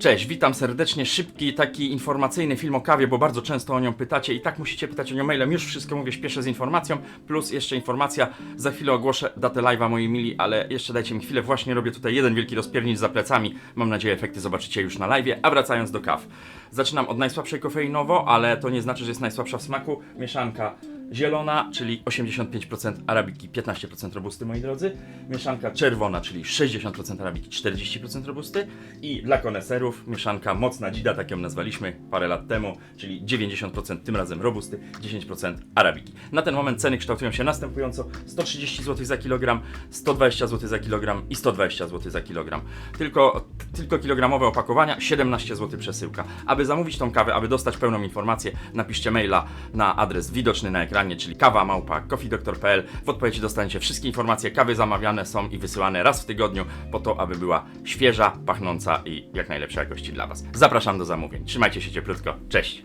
Cześć, witam serdecznie. Szybki taki informacyjny film o kawie, bo bardzo często o nią pytacie i tak musicie pytać o nią mailem. Już wszystko mówię, śpieszę z informacją, plus jeszcze informacja. Za chwilę ogłoszę datę live'a, moi mili, ale jeszcze dajcie mi chwilę. Właśnie robię tutaj jeden wielki rozpiernicz za plecami. Mam nadzieję, efekty zobaczycie już na live'ie. A wracając do kaw. Zaczynam od najsłabszej kofeinowo, ale to nie znaczy, że jest najsłabsza w smaku. Mieszanka zielona, czyli 85% arabiki, 15% robusty, moi drodzy. Mieszanka czerwona, czyli 60% arabiki, 40% robusty. I dla koneserów mieszanka mocna dzida, tak ją nazwaliśmy parę lat temu, czyli 90% tym razem robusty, 10% arabiki. Na ten moment ceny kształtują się następująco: 130 zł za kilogram, 120 zł za kilogram i 120 zł za kilogram. Tylko, tylko kilogramowe opakowania, 17 zł przesyłka. Aby zamówić tą kawę, aby dostać pełną informację, napiszcie maila na adres widoczny na ekranie, czyli kawa małpa coffeedoctor.pl. W odpowiedzi dostaniecie wszystkie informacje. Kawy zamawiane są i wysyłane raz w tygodniu po to, aby była świeża, pachnąca i jak najlepszej jakości dla Was. Zapraszam do zamówień. Trzymajcie się cieplutko. Cześć!